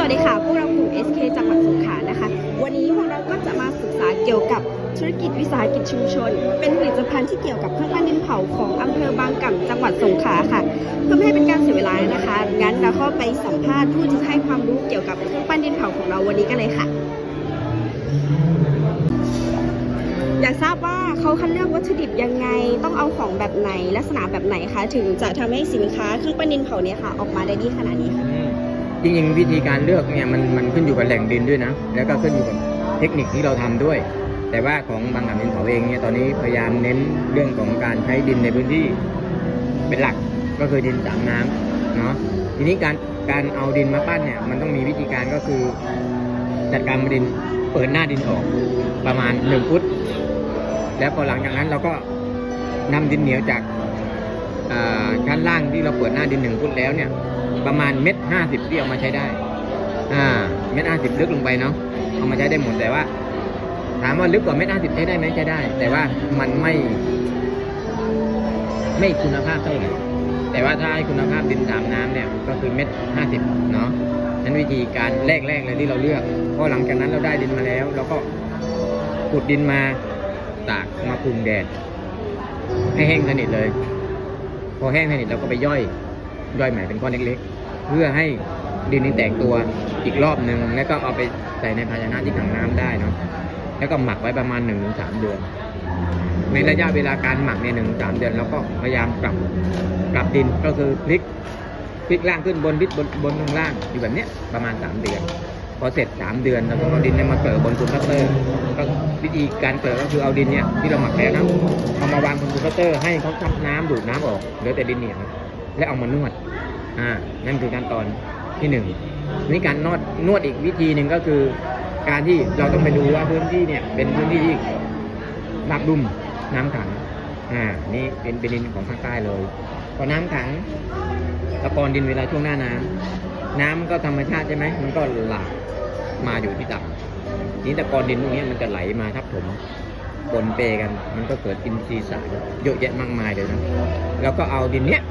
วัสดีค่ะ พวกเรากลุ่ม SK จังหวัดสงขลานะคะ วันนี้พวกเราก็จะมาศึกษาเกี่ยวกับธุรกิจวิสาหกิจชุมชน เป็นผลิตภัณฑ์ที่เกี่ยวกับเครื่องปั้นดินเผาของอำเภอบางกล่ำจังหวัดสงขลาค่ะ เพื่อไม่ให้เป็นการเสียเวลานะคะ งั้นเราเข้าไปสัมภาษณ์ผู้ที่ให้ความรู้เกี่ยวกับเครื่องปั้นดินเผาของเราวันนี้กันเลยค่ะ อยากทราบว่าเขาคัดเลือกวัตถุดิบยังไง ต้องเอาของแบบไหน ลักษณะแบบไหนคะ ถึงจะทำให้สินค้าเครื่องปั้นดินเผาเนี่ยค่ะ ออกมาได้ดีขนาดนี้ค่ะ จริงๆวิธีการเลือกเนี่ยมันมันขึ้นอยู่กับแหล่งดินด้วยนะ แล้วก็ขึ้นอยู่กับเทคนิคที่เราทำด้วย แต่ว่าของบางกำดินเผาเองเนี่ยตอนนี้พยายามเน้นเรื่องของการใช้ดินในพื้นที่เป็นหลักก็คือดินสามน้ำเนาะทีนี้การการเอาดินมาปั้นเนี่ยมันต้องมีวิธีการก็คือ จัดการดินเปิดหน้าดินออกประมาณหนึ่งฟุตแล้วพอหลังจากนั้นเราก็นำดินเหนียวจากอ่าชั้นล่างที่เราเปิดหน้าดินหนึ่งฟุตแล้วเนี่ย ประมาณเม็ดห้าสิบที่เอามาใช้ได้ อ่า เม็ดห้าสิบลึกลงไปเนาะ เอามาใช้ได้หมดแต่ว่า ถามว่าลึกกว่าเม็ดห้าสิบใช้ได้ไหมใช้ได้ แต่ว่ามันไม่ ไม่คุณภาพเท่าไหร่ แต่ว่าถ้าให้คุณภาพดินสามน้ำเนี่ย ก็คือเม็ดห้าสิบเนาะนั้นวิธีการแรกๆเลยที่เราเลือกพอหลังจากนั้นเราได้ดินมาแล้วเราก็ขุดดินมาตากมาคุมแดดให้แห้งสนิทเลย พอแห้งสนิทเราก็ไปย่อย ย่อยใหม่เป็นก้อนเล็กๆ เพื่อให้ดินนี้แตกตัวอีกรอบหนึ่งแล้วก็เอาไปใส่ในภาชนะที่ขังน้ำได้เนาะแล้วก็หมักไว้ประมาณ1นถึงสเดือน ในระยะเวลาการหมักในหนึ่งสามเดือนเราก็พยายามปรับปรับดินก็คือพลิกพลิกล่างขึ้นบนพลิกบนบนลงล่างอยู่แบบเนี้ยประมาณ 3 เดือน พอเสร็จ 3 เดือนเราก็เอาดินเนี่ยมาเกิดบนคูคัตเตอร์ก็วิธีการเกิดก็คือเอาดินเนี่ยที่เราหมักแล้วนะเอามาวางบนคูคัตเตอร์ให้เขาทับน้ำดูดน้ำออกเหลือแต่ดินเหนียว แล้วเอามานวด อ่า นั่นคือขั้นตอนที่หนึ่งนี่การนวดนวดอีกวิธีหนึ่งก็คือ การที่เราต้องไปดูว่าพื้นที่เนี่ย เป็นพื้นที่ที่ราบรุ่มน้ำขัง อ่า นี่เป็นเป็นดินของภาคใต้เลยพอน้ำขังตะกอนดินเวลาช่วงหน้าน้ำน้ำก็ธรรมชาติใช่ไหมมันก็หลากมาอยู่ที่ต่ำนี้ตะกอนดินพวกนี้มันจะไหลมาทับถมปนเปกัน มันก็เกิดอินทรีย์สารเยอะแยะมากมายเลยนะ แล้วก็เอาดินเนี้ย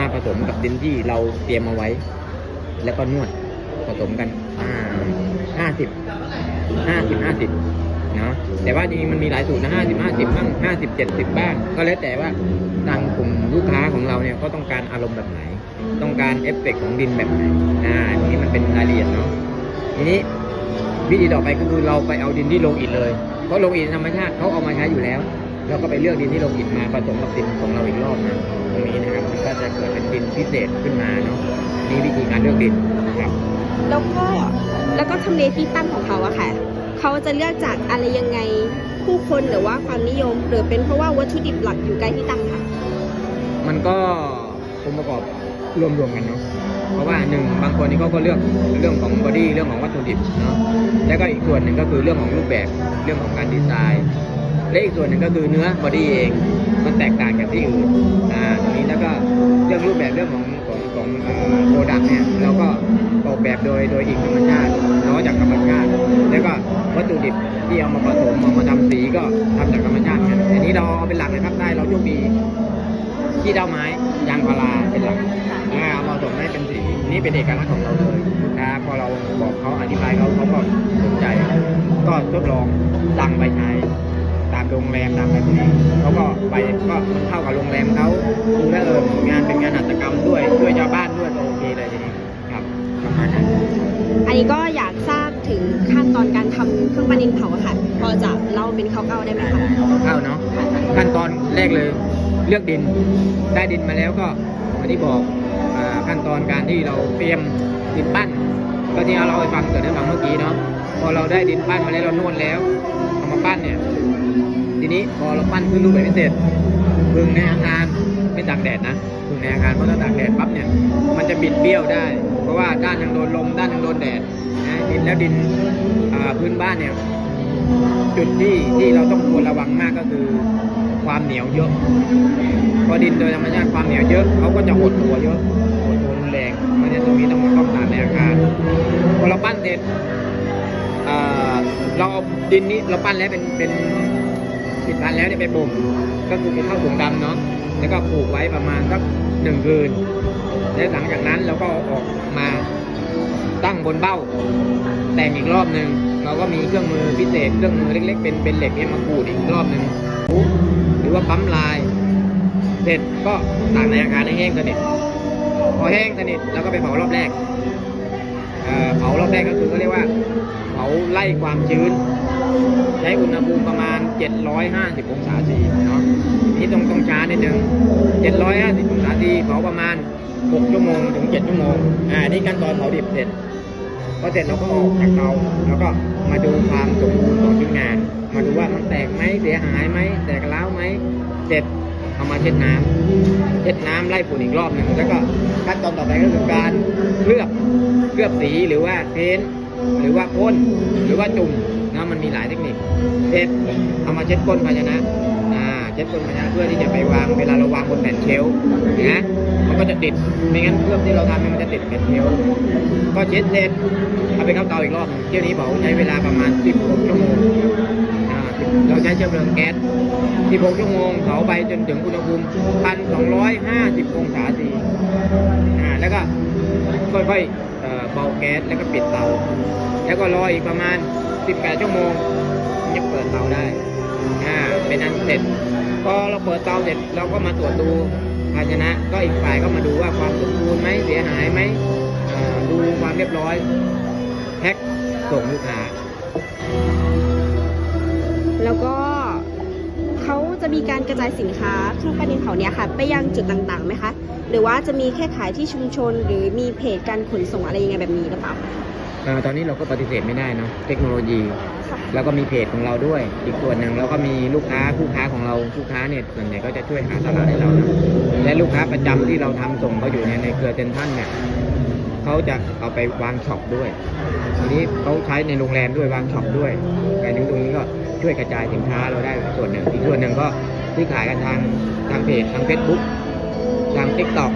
มาผสมกับดินที่เราเตรียมเอาไว้ แล้วก็นวดผสมกันห้าสิบห้าสิบห้าสิบเนาะแต่ว่าจริงๆมันมีหลายสูตรนะห้าสิบห้าสิบบ้างห้าสิบเจ็ดสิบบ้าง ก็แล้วแต่ว่าทางกลุ่มลูกค้าของเราเนี่ยก็ต้องการอารมณ์แบบไหน ต้องการเอฟเฟกต์ของดินแบบไหนอ่าทีนี้มันเป็นรายละเอียดเนาะทีนี้วิธีต่อไปก็คือเราไปเอาดินที่ลงอิฐเลย เพราะลงอิฐธรรมชาติเขาเอามาใช้อยู่แล้ว เราก็ไปเลือกดินที่ลงอิฐมาผสมกับดินของเราอีกรอบนะตรงนี้นะครับมันก็จะเกิดเป็นดินพิเศษขึ้นมาเนาะนี่วิธีการเลือกดินครับ แล้วก็แล้วก็ทำเลที่ตั้งของเขาอะค่ะเขาจะเลือกจากอะไรยังไงผู้คนหรือว่าความนิยม หรือเป็นเพราะว่าวัตถุดิบหลักอยู่ใกล้ที่ตั้งค่ะ มันก็องค์ประกอบรวมๆกันเนาะเพราะว่าหนึ่งบางคนนี่เขาก็เลือกเรื่องของบอดี้เรื่องของวัตถุดิบเนาะแล้วก็อีกส่วนหนึ่งก็คือเรื่องของรูปแบบเรื่องของการดีไซน์ และอีกส่วนหนึ่งก็คือเนื้อบอดี้เองมันแตกต่างจากที่อื่นอ่าตรงนี้แล้วก็เรื่องรูปแบบเรื่องของของของโปรดักต์เนี่ยเราก็ออกแบบโดยโดยอีกธรรมชาติเนาะจากธรรมชาติ แล้วก็วัตถุดิบที่เอามาผสมเอามาทำสีก็ทำจากธรรมชาติกันอันนี้เราเอาเป็นหลักนะครับได้เราโชคดีที่เด้าไม้ยางพาราเป็นหลักอ่าเอามาผสมให้เป็นสีนี่เป็นเอกลักษณ์ของเราเลยนะพอเราบอกเขาอธิบายเขาเขาก็สนใจ ก็ทดลองสั่งไปใช้ตาม โรงแรมตามอะไรพวกนี้เขาก็ไปก็เข้ากับโรงแรมเขาดูแลวเอองานเป็นงานหัตถกรรมด้วยช่วยชาวบ้านด้วยก็โอเคเลยทีนี้ครับประมาณนั้นอันนี้ก็อยากทราบถึงขั้นตอนการทำเครื่องปั้นดินเผาอะค่ะ พอจะเล่าเป็นคร่าวๆได้ไหมคะเข้าเนาะขั้นตอนแรกเลยเลือกดินได้ดินมาแล้วก็อย่างที่บอกอาขั้นตอนการที่เราเตรียมดินปั้น ก็ที่เราไปฟังเกิดได้ฟังเมื่อกี้เนาะพอเราได้ดินปั้นมาแล้วเรานวดแล้วเอามาปั้นเนี่ย ทีนี้พอเราปั้นขึ้นรูปแบบพิเศษพึ่งในอาคารไม่ตากแดดนะพึงในอาคารเพราะถ้าตากแดดปั๊บเนี่ยมันจะบิดเบี้ยวได้ เพราะว่าด้านหนึงโดนลมด้านหนึงโดนแดดนะดินแล้วดินพื้นบ้านเนี่ยจุดที่ที่เราต้องควรระวังมากก็คือความเหนียวเยอะเพอดินโดยธรรมชาติความเหนียวเยอะเขาก็จะหดตัวเยอะหดตัวรุนแรงเพราะฉะนั้นตรงนี้ต้องต้องตามในอาคารพอเราปั้นเสร็จเอ่อเราเอาดินนี้เราปั้นแล้วเป็นเป็น ปิดพันแล้วเนี่ยไปบ่มก็คือไปเข้าถุงดำเนาะแล้วก็ปลูกไว้ประมาณสักหนึ่งคืน แล้วหลังจากนั้นเราก็ออกมาตั้งบนเบ้า แต่งอีกรอบหนึ่งเราก็มีเครื่องมือพิเศษเครื่องมือเล็ก ๆ เป็นเป็นเหล็กเนี่ยมาขูดอีกรอบหนึ่งหรือว่าปั๊มลาย เสร็จก็ตากในอาคารให้แห้งสนิทพอแห้งสนิทเราก็ไปเผารอบแรกเอ่อเผารอบแรกก็คือเขาเรียกว่าเผาไล่ความชื้น ใช้อุณหภูมิประมาณ 750 องศาซีเนาะนี่ต้องต้องช้านิดนึง750 องศาซีเผาประมาณ 6 ชั่วโมงถึง 7 ชั่วโมง อ่า นี่ขั้นตอนเผาดิบเสร็จพอเสร็จเราก็ออกจากเตาแล้วก็มาดูความสมบูรณ์ของชิ้นงาน มาดูว่ามันแตกไหมเสียหายไหมแตกร้าวไหมเสร็จเอามาเช็ดน้ำเช็ดน้ำไล่ฝุ่นอีกรอบหนึ่งแล้วก็ขั้นตอนต่อไปก็คือการเคลือบเคลือบสีหรือว่าเพ้นหรือว่าพ่นหรือว่าจุ่ม นะมันมีหลายเทคนิคเสร็จเอามาเช็ดก้นภาชนะอ่าเช็ดก้นภาชนะเพื่อที่จะไปวางเวลาเราวางบนแผ่นเชลนะมันก็จะติดไม่งั้นเคลือบที่เราทำมันจะติดแผ่นเชลก็เช็ดเสร็จเอาไปเข้าเตาอีกรอบเที่ยวนี้บอกใช้เวลาประมาณ16ชั่วโมงเราใช้เชื้อเพลิงแก๊ส16ชั่วโมงเผาไปจนถึงอุณหภูมิ 1,250 องศาซีอ่าแล้วก็ค่อยๆ เอ่อเบาแก๊สแล้วก็ปิดเตา แล้วก็รออีกประมาณ 18 ชั่วโมงจะเปิดเตาได้อ่าเป็นอันเสร็จพอเราเปิดเตาเสร็จเราก็มาตรวจดูภาชนะ ก็อีกฝ่ายก็มาดูว่าความสมบูรณ์ไหมเสียหายไหมดูความเรียบร้อยแพ็คส่งลูกค้าแล้วก็ จะมีการกระจายสินค้าเครื่องปั้นดินเผาเนี้ยค่ะ ไปยังจุดต่างๆไหมคะ หรือว่าจะมีแค่ขายที่ชุมชน หรือมีเพจการขนส่งอะไรยังไงแบบนี้หรือเปล่าเอ่อตอนนี้เราก็ปฏิเสธไม่ได้เนาะเทคโนโลยี ค่ะ แล้วก็มีเพจของเราด้วย อีกส่วนหนึ่งแล้วก็มีลูกค้าคู่ค้าของเราคู่ค้าเนี่ยส่วนใหญ่ก็จะช่วยหาตลาดให้เรานะและลูกค้าประจำที่เราทำส่งเขาอยู่เนี่ยในเครือเซนทรันเนี่ยเขาจะเอาไปวางช็อปด้วย ทีนี้เขาใช้ในโรงแรมด้วยวางช็อปด้วยไปถึงตรงนี้ก็ ช่วยกระจายสินค้าเราได้ส่วนหนึ่งอีกส่วนหนึ่งก็ซื้อขายกันทางทางเพจทางเฟซบุ๊กทางทิกตอก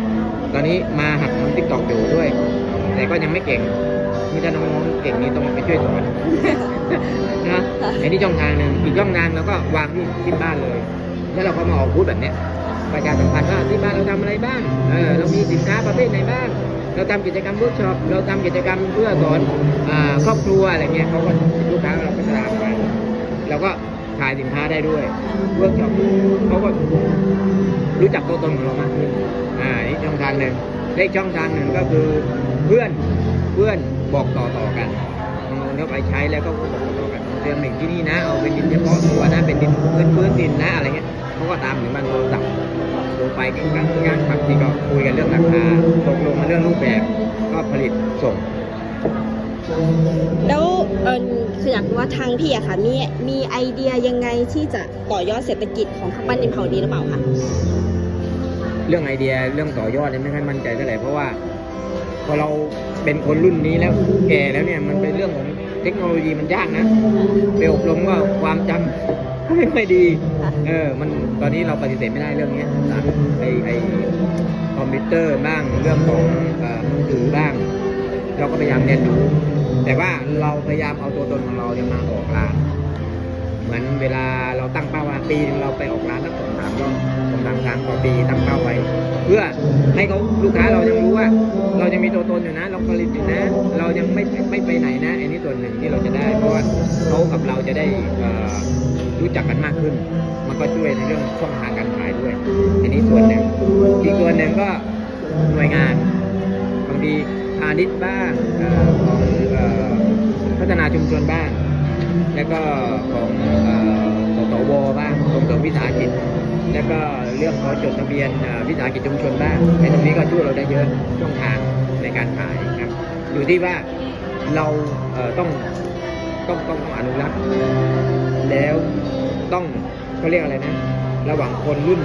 ตอนนี้มาหัดทำทิกตอกอยู่ด้วย แต่ก็ยังไม่เก่งมีแต่น้องๆเก่งนี้ต้องไปช่วยสอนนะอ้นี่ช่องทางหนึ่งอีกช่องทางเราก็วางที่ที่บ้านเลย แล้วเราก็มาออกบูธแบบเนี้ยประชาสัมพันธ์ว่าที่บ้านเราทำอะไรบ้าง เออเรามีสินค้าประเภทไหนบ้าง เราทำกิจกรรมเวิร์กช็อป เราทำกิจกรรมเพื่อสอนอครอบครัวอะไรเงี้ยเขาก็ลูกค้าเราก็ตามไป เราก็ขายสินค้าได้ด้วยเวิร์กช็อปเขาก็รู้จักตัวตนของเรามากขึ้นอ่านี่ช่องทางหนึ่งและอีกช่องทางหนึ่งก็คือเพื่อนเพื่อนบอกต่อต่อกันบางคนเขาไปใช้แล้วก็บอกต่อกันเติมหนึ่งที่นี่นะ เอาเป็นดินเฉพาะตัวนะเป็นดินพื้นพื้นดินนะอะไรเงี้ยเขาก็ตามถึงบ้านโทรศัพท์โทรไปกันกันกันบางทีก็คุยกันเรื่องราคาตกลงมาเรื่องรูปแบบก็ผลิตส่ง แล้วเออ คืออยากรู้ว่าทางพี่อะค่ะมีมีไอเดียยังไงที่จะต่อยอดเศรษฐกิจของเครื่องปั้นดินเผานี้หรือเปล่าคะเรื่องไอเดียเรื่องต่อยอดเนี่ยไม่ค่อยมั่นใจเท่าไหร่เพราะว่าพอเราเป็นคนรุ่นนี้แล้วแก่แล้วเนี่ยมันเป็นเรื่องของเทคโนโลยีมันยากนะไปอบรมก็ความจำไม่ค่อยดีเออมันตอนนี้เราปฏิเสธไม่ได้เรื่องนี้นะไอไอคอมพิวเตอร์บ้างเรื่องของเอ่อมือถือบ้าง เราก็พยายามเรียนรู้ แต่ว่าเราพยายามเอาตัวตนของเราเนี่ยมาออกร้าน เหมือนเวลาเราตั้งเป้าว่าปีนึงเราไปออกร้านสักสองสามรอบสองสามครั้งต่อปีตั้งเป้าไว้ เพื่อให้เขาลูกค้าเรายังรู้ว่า เรายังมีตัวตนอยู่นะ เราผลิตอยู่นะ เรายังไม่ไม่ไปไหนนะอันนี้ส่วนหนึ่งที่เราจะได้ เพราะว่าเขากับเราจะได้รู้จักกันมากขึ้น มันก็ช่วยในเรื่องช่องทางการขายด้วย อันนี้ส่วนหนึ่งอีกส่วนหนึ่งก็หน่วยงานบางทีพาณิชย์บ้างของ พัฒนาชุมชนบ้าง แล้วก็ของเอ่อสสวบ้างส่งเสริมวิสาหกิจ แล้วก็เรื่องขอจดทะเบียนวิสาหกิจชุมชนบ้างในตรงนี้ก็ช่วยเราได้เยอะช่องทางในการขายครับ อยู่ที่ว่าเราต้องต้องต้องต้องอนุรักษ์แล้วต้องเขาเรียกอะไรนะ ระหว่างคนรุ่น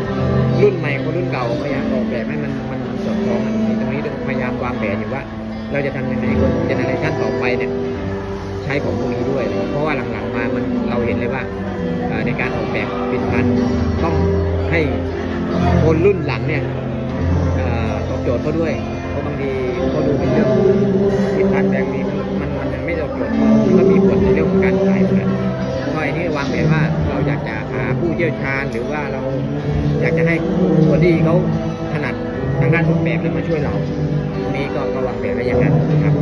รุ่นใหม่คนรุ่นเก่าพยายามออกแบบให้มันมันสอดคล้องกันตรงนี้ต้องพยายามวางแผนอยู่ว่า เราจะทำยังไงคนเจเนอเรชันต่อไปเนี่ย ใช้ของพวกนี้ด้วยเพราะว่าหลังๆมามันเราเห็นเลยว่าในการออกแบบผลิตภัณฑ์ต้องให้คนรุ่นหลังเนี่ยตอบโจทย์เขาด้วยเพราะบางทีเขาดูเป็นเรื่องผลิตภัณฑ์แบบนี้มันมันยังไม่ตอบโจทย์มันก็มีผลในเรื่องของการขายเหมือนกันเพราะอ้นี่วางแผนว่าเราอยากจะหาผู้เชี่ยวชาญหรือว่าเราอยากจะให้คนที่เขาถนัดทางด้านออกแบบเนี่ยมาช่วยเราตรงนี้ก็ก็วางแผนไว้อย่างนั้นครับ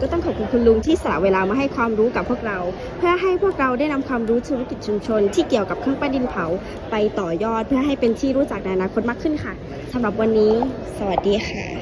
ก็ต้องขอบคุณคุณลุงที่สละเวลามาให้ความรู้กับพวกเรา เพื่อให้พวกเราได้นำความรู้ธุรกิจชุมชน ที่เกี่ยวกับเครื่องปั้นดินเผาไปต่อยอด เพื่อให้เป็นที่รู้จักในอนาคตมากขึ้นค่ะสำหรับวันนี้ สวัสดีค่ะ